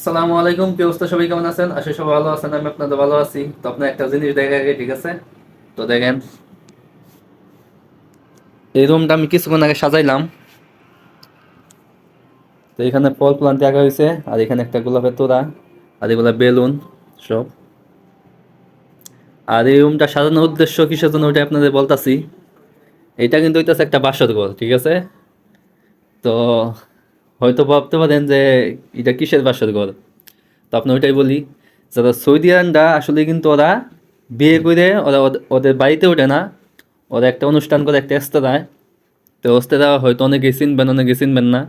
আসসালামু আলাইকুম, কি অবস্থা? সবাই কেমন আছেন? আশা সবাই ভালো আছেন, আমি আপনাদের ভালো আছি। তো আপনার একটা জিনিস দেখে আগে, ঠিক আছে? তো দেখেন, এই রুমটা আমি কিছুক্ষণ আগে সাজাইলাম। তো এখানে ফল প্লান্ট আঁকা হয়েছে, আর এখানে একটা গোলাপের তোড়া, আর এগুলা বেলুন সব। আর এই রুমটা সাজানোর উদ্দেশ্য কিসের জন্য ওটা আপনাদের বলতাছি। এটা কিন্তু হইতেছে একটা বাসর ঘর, ঠিক আছে? তো হয়তো ভাবতে পারেন যে এটা কিসের বাসর ঘর? তো আপনি ওইটাই বলি যারা সৌদিয়ানরা আসলে কিন্তু ওরা বিয়ে করে ওরা ওদ- ওদের বাড়িতে ওঠে না। ওরা একটা অনুষ্ঠান করে একটা এস্তেরায় তো ওস্তেরা হয়তো অনেকে চিনবেন অনেকে চিনবেন না।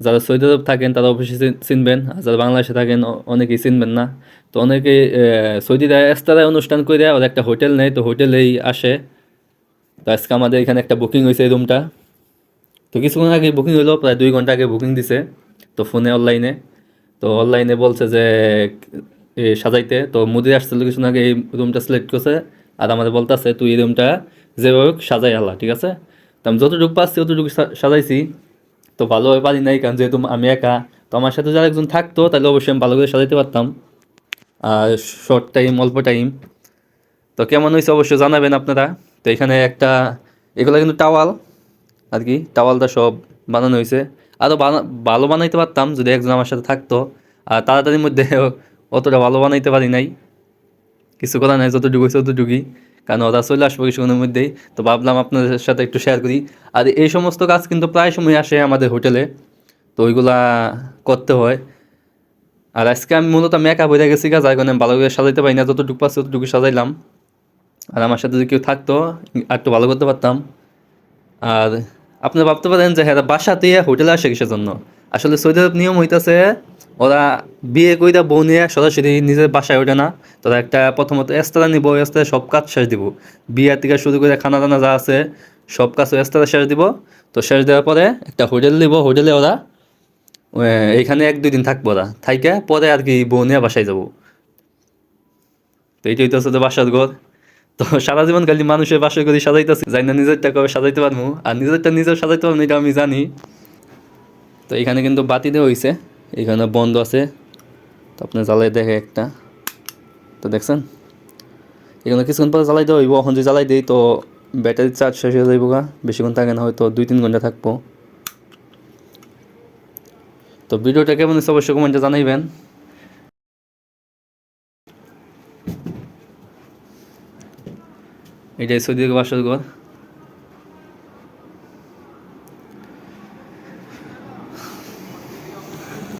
যারা সৌদি আরব থাকেন তারা অবশ্যই চিনবেন। আর যারা বাংলাদেশে থাকেন অনেকেই চিনবেন না। তো অনেকে সৌদিরা এস্তারায় অনুষ্ঠান করে ওরা একটা হোটেল নেয়। তো হোটেলেই আসে। তো আজকে আমাদের এখানে একটা বুকিং হয়েছে এই রুমটা তো কিছুক্ষণ আগে বুকিং হলো প্রায় দুই ঘণ্টা আগে বুকিং দিছে, তো ফোনে অনলাইনে তো অনলাইনে বলছে যে সাজাইতে। তো মুদি আসছিল কিছুক্ষণ আগে, এই রুমটা সিলেক্ট করছে, আর আমাদের বলতেছে, তুই এই রুমটা যেভাবে সাজাই আলা ঠিক আছে? তো আমি যতটুকু পাচ্ছি ততটুকু সাজাইছি। তো ভালোভাবে পারি নাই, কারণ যেহেতু আমি একা, তো আমার সাথে যারা একজন থাকতো, তাহলে অবশ্যই আমি ভালো করে সাজাইতে পারতাম। আর শর্ট টাইম অল্প টাইম তো কেমন হয়েছে অবশ্যই জানাবেন আপনারা। তো এখানে একটা, এগুলো কিন্তু টাওয়াল। আর কি, টাওয়ালটা সব বানানো হয়েছে। আরও ভালো বানাইতে পারতাম যদি একজন আমার সাথে থাকতো। আর তাড়াতাড়ির মধ্যে অতটা ভালো বানাইতে পারি নাই। কিছু করার নাই যতটুকু হয়েছে ততটুকুই। কারণ ওরা চলে আসব কিছুক্ষণের মধ্যেই। তো ভাবলাম আপনাদের সাথে একটু শেয়ার করি। আর এই সমস্ত কাজ কিন্তু প্রায় সময় আসে আমাদের হোটেলে। তো ওইগুলা করতে হয়। আর আজকে আমি মূলত মেকআপ হয়ে গেছি গা, যার কারণে ভালো করে সাজাইতে পারি না। যতটুকু পাচ্ছি ততটুকু সাজাইলাম। আর আমার সাথে যদি কেউ থাকতো আর একটু ভালো করতে পারতাম। আর আপনি ভাবতে পারেন যে হ্যাঁ বাসাতে হোটেলে আসে কিসের জন্য? আসলে সৌদি আরব নিয়ম হইতাছে, ওরা বিয়ে কইরা বউ নিয়ে সরাসরি নিজের বাসায় ওঠে না। তোরা একটা প্রথমত এস্তারা নিব, এস্তারা সব কাজ শেষ দিব। বিয়ে থেকে শুরু করে খানা দানা যা আছে, সব কাজ এস্তারা শেষ দিব। তো শেষ দেওয়ার পরে একটা হোটেল দিব হোটেলে ওরা এইখানে এক দুই দিন থাকব ওরা। থাইকে পরে আর কি বউ নিয়ে বাসায় যাব। তো এইটাই তো বাসার ঘর। তো সারা জীবন খালি মানুষের বাসা করে সাজাইতেছি যাই না নিজেরটা কবে সাজাইতে পারব। আর নিজেরটা নিজের সাজাইতে পারব এটা আমি জানি। তো এখানে কিন্তু বাতি দেওয়া হয়েছে এখানে বন্ধ আছে। তো আপনি জ্বালাই দেখে একটা। তো দেখছেন? এখানে কিছুক্ষণ পরে জ্বালাই দেওয়া হইব, এখন যদি জ্বালাই দিই তো ব্যাটারি চার্জ শেষ হয়ে যাইব বেশিক্ষণ থাকে না, হয়তো দুই তিন ঘণ্টা থাকব। তো ভিডিওটা কেমন হচ্ছে অবশ্যই কমেন্টে জানাইবেন। এটাই সৌদি ঘর